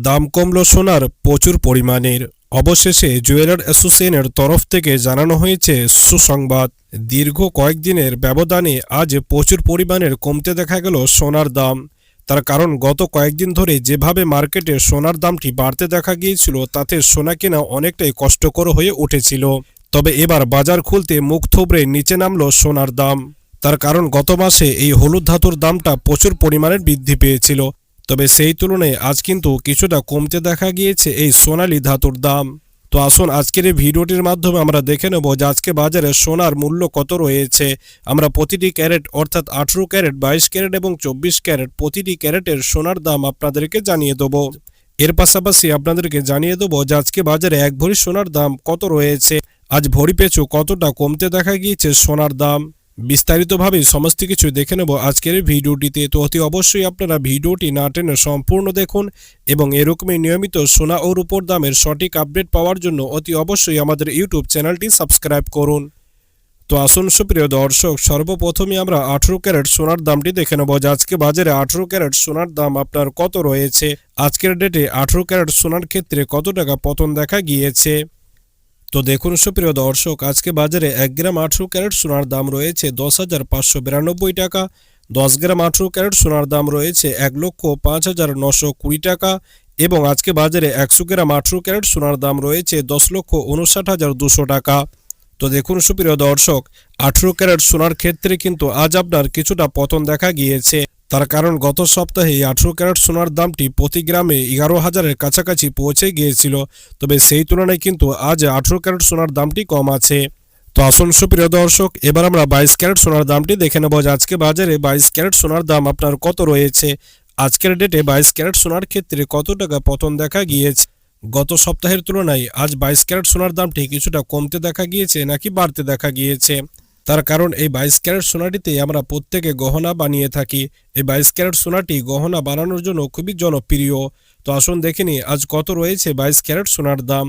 দাম কমল সোনার প্রচুর পরিমাণের। অবশেষে জুয়েলার অ্যাসোসিয়েশনের তরফ থেকে জানানো হয়েছে, সুসংবাদ, দীর্ঘ কয়েকদিনের ব্যবধানে আজ প্রচুর পরিমাণের কমতে দেখা গেল সোনার দাম। তার কারণ, গত কয়েকদিন ধরে যেভাবে মার্কেটে সোনার দামটি বাড়তে দেখা গিয়েছিল, তাতে সোনা কেনা অনেকটাই কষ্টকর হয়ে উঠেছিল। তবে এবার বাজার খুলতে মুখ থুবড়ে নিচে নামল সোনার দাম। তার কারণ, গত মাসে এই হলুদ ধাতুর দামটা প্রচুর পরিমাণে বৃদ্ধি পেয়েছিল। তবে সেই তুলনায় আজ কিন্তু কিছুটা কমতে দেখা গিয়েছে এই সোনালি ধাতুর দাম। তো আসুন আজকের এই ভিডিওটির মাধ্যমে আমরা দেখে নেব যে আজকে বাজারে সোনার মূল্য কত রয়েছে। আমরা প্রতিটি ক্যারেট অর্থাৎ আঠেরো ক্যারেট, বাইশ ক্যারেট এবং চব্বিশ ক্যারেট প্রতিটি ক্যারেটের সোনার দাম আপনাদেরকে জানিয়ে দেবো। এর পাশাপাশি আপনাদেরকে জানিয়ে দেবো যে আজকে বাজারে এক ভরি সোনার দাম কত রয়েছে। আজ ভরি পেছু কতটা কমতে দেখা গিয়েছে সোনার দাম? বিস্তারিতভাবে সমস্ত কিছু দেখে নেব আজকের ভিডিওটিতে। তো অতি অবশ্যই আপনারা ভিডিওটি না টেনে সম্পূর্ণ দেখুন এবং এরকমই নিয়মিত সোনা ও রূপোর দামের সঠিক আপডেট পাওয়ার জন্য অতি অবশ্যই আমাদের ইউটিউব চ্যানেলটি সাবস্ক্রাইব করুন। তো আসুন সুপ্রিয় দর্শক, সর্বপ্রথমে আমরা আঠেরো ক্যারেট সোনার দামটি দেখে নেব যে আজকে বাজারে আঠেরো ক্যারেট সোনার দাম আপনার কত রয়েছে? আজকের ডেটে আঠেরো ক্যারেট সোনার ক্ষেত্রে কত টাকা পতন দেখা গিয়েছে? তো দেখুন, সুপ্রিয় দর্শক, আজকে বাজারে এক গ্রাম আঠেরো ক্যারেট সোনার দাম রয়েছে দশ হাজার পাঁচশো বিরানব্বই টাকা। দশ গ্রাম আঠেরো ক্যারেট সোনার দাম রয়েছে এক লক্ষ পাঁচ হাজার নশো কুড়ি টাকা এবং আজকে বাজারে একশো গ্রাম আঠেরো ক্যারেট সোনার দাম রয়েছে দশ লক্ষ উনষাট হাজার দুশো টাকা। তো দেখুন, সুপ্রিয় দর্শক, আঠেরো ক্যারেট সোনার ক্ষেত্রে কিন্তু আজ আপনার কিছুটা পতন দেখা গিয়েছে। তার কারণ গত সপ্তাহে আঠেরো ক্যারেট সোনার দামটি প্রতি গ্রামে এগারো হাজারের কাছাকাছি পৌঁছে গিয়েছিল। তবে সেই তুলনায় কিন্তু আজ আঠেরো ক্যারেট সোনার দামটি কম আছে। তো আসুন সুপ্রিয় দর্শক, এবার আমরা বাইশ ক্যারেট সোনার দামটি দেখে নেব যে আজকে বাজারে বাইশ ক্যারেট সোনার দাম আপনার কত রয়েছে। আজকের ডেটে বাইশ ক্যারেট সোনার ক্ষেত্রে কত টাকা পতন দেখা গিয়েছে? গত সপ্তাহের তুলনায় আজ বাইশ ক্যারেট সোনার দামটি কিছুটা কমতে দেখা গিয়েছে নাকি বাড়তে দেখা গিয়েছে? তার কারণ এই বাইশ ক্যারেট সোনাটিতে আমরা প্রত্যেকে গহনা বানিয়ে থাকি। এই বাইশ ক্যারেট সোনাটি গহনা বানানোর জন্য খুবই জনপ্রিয়। তো আসুন দেখিনি আজ কত রয়েছে বাইশ ক্যারেট সোনার দাম?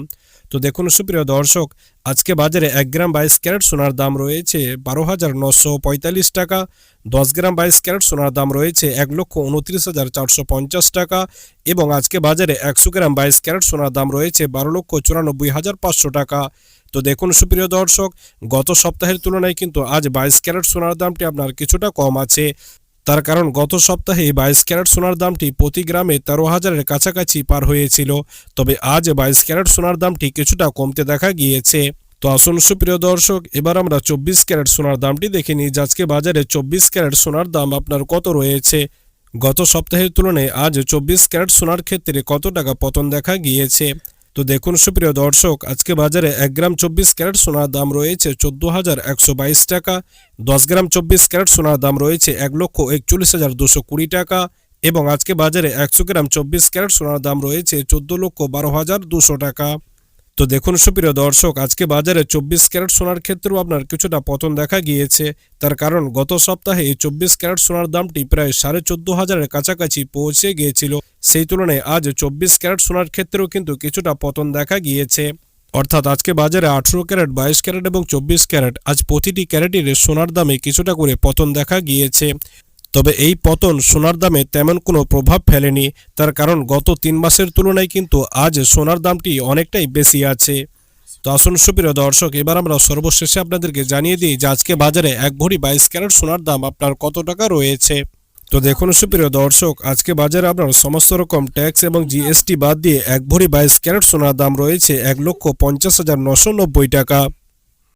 তো দেখুন সুপ্রিয় দর্শক, আজকে বাজারে এক গ্রাম বাইশ ক্যারেট সোনার দাম রয়েছে বারো হাজার নশো পঁয়তাল্লিশ টাকা, দশ গ্রাম বাইশ ক্যারেট সোনার দাম রয়েছে এক লক্ষ উনত্রিশ হাজার চারশো পঞ্চাশ টাকা এবং আজকে বাজারে একশো গ্রাম বাইশ ক্যারেট সোনার দাম রয়েছে বারো লক্ষ চুরানব্বই হাজার পাঁচশো টাকা। তো দেখুন সুপ্রিয় দর্শক, গত সপ্তাহের তুলনায় কিন্তু আজ বাইশ ক্যারেট সোনার দামটি আপনার কিছুটা কম আছে। তার কারণ গত সপ্তাহে বাইশ ক্যারেট সোনার দামটি প্রতি গ্রামে তেরো হাজারের কাছাকাছি পার হয়েছিল। তবে আজ বাইশ ক্যারেট সোনার দামটি কিছুটা কমতে দেখা গিয়েছে। তো আসুন সুপ্রিয় দর্শক, এবার আমরা চব্বিশ ক্যারেট সোনার দামটি দেখে নিই আজকে বাজারে চব্বিশ ক্যারেট সোনার দাম আপনার কত রয়েছে? গত সপ্তাহের তুলনায় আজ চব্বিশ ক্যারেট সোনার ক্ষেত্রে কত টাকা পতন দেখা গিয়েছে? তো দেখুন সুপ্রিয় দর্শক, আজকে বাজারে এক গ্রাম চব্বিশ ক্যারেট সোনার দাম রয়েছে চোদ্দ হাজার একশো বাইশ টাকা, দশ গ্রাম চব্বিশ ক্যারেট সোনার দাম রয়েছে এক লক্ষ একচল্লিশ হাজার দুশো কুড়ি টাকা এবং আজকে বাজারে একশো গ্রাম চব্বিশ ক্যারেট সোনার দাম রয়েছে চোদ্দ লক্ষ বারো হাজার দুশো টাকা। তো দেখুন সুপ্রিয় দর্শক, আজকে বাজারে চব্বিশ ক্যারেট সোনার ক্ষেত্রেও আপনার কিছুটা পতন দেখা গিয়েছে। তার কারণ গত সপ্তাহে এই চব্বিশ ক্যারেট সোনার দামটি প্রায় সাড়ে চোদ্দ হাজারের কাছাকাছি পৌঁছে গিয়েছিল। সেই তুলনায় আজ চব্বিশ ক্যারেট সোনার ক্ষেত্রেও কিন্তু কিছুটা পতন দেখা গিয়েছে। অর্থাৎ আজকে বাজারে আঠেরো ক্যারেট, বাইশ ক্যারেট এবং চব্বিশ ক্যারেট, আজ প্রতিটি ক্যারেটের সোনার দামে কিছুটা করে পতন দেখা গিয়েছে। তবে এই পতন সোনার দামে তেমন কোনো প্রভাব ফেলেনি। তার কারণ গত তিন মাসের তুলনায় কিন্তু আজ সোনার দামটি অনেকটাই বেশি আছে। তো আসুন সুপ্রিয় দর্শক, এবার আমরা সর্বশেষে আপনাদেরকে জানিয়ে দিই যে আজকে বাজারে এক ভরি বাইশ ক্যারেট সোনার দাম আপনার কত টাকা রয়েছে। তো দেখুন সুপ্রিয় দর্শক, আজকে বাজারে আপনার সমস্ত রকম ট্যাক্স এবং জিএসটি বাদ দিয়ে এক ভরি বাইশ ক্যারেট সোনার দাম রয়েছে এক লক্ষ পঞ্চাশ হাজার নশো নব্বই টাকা।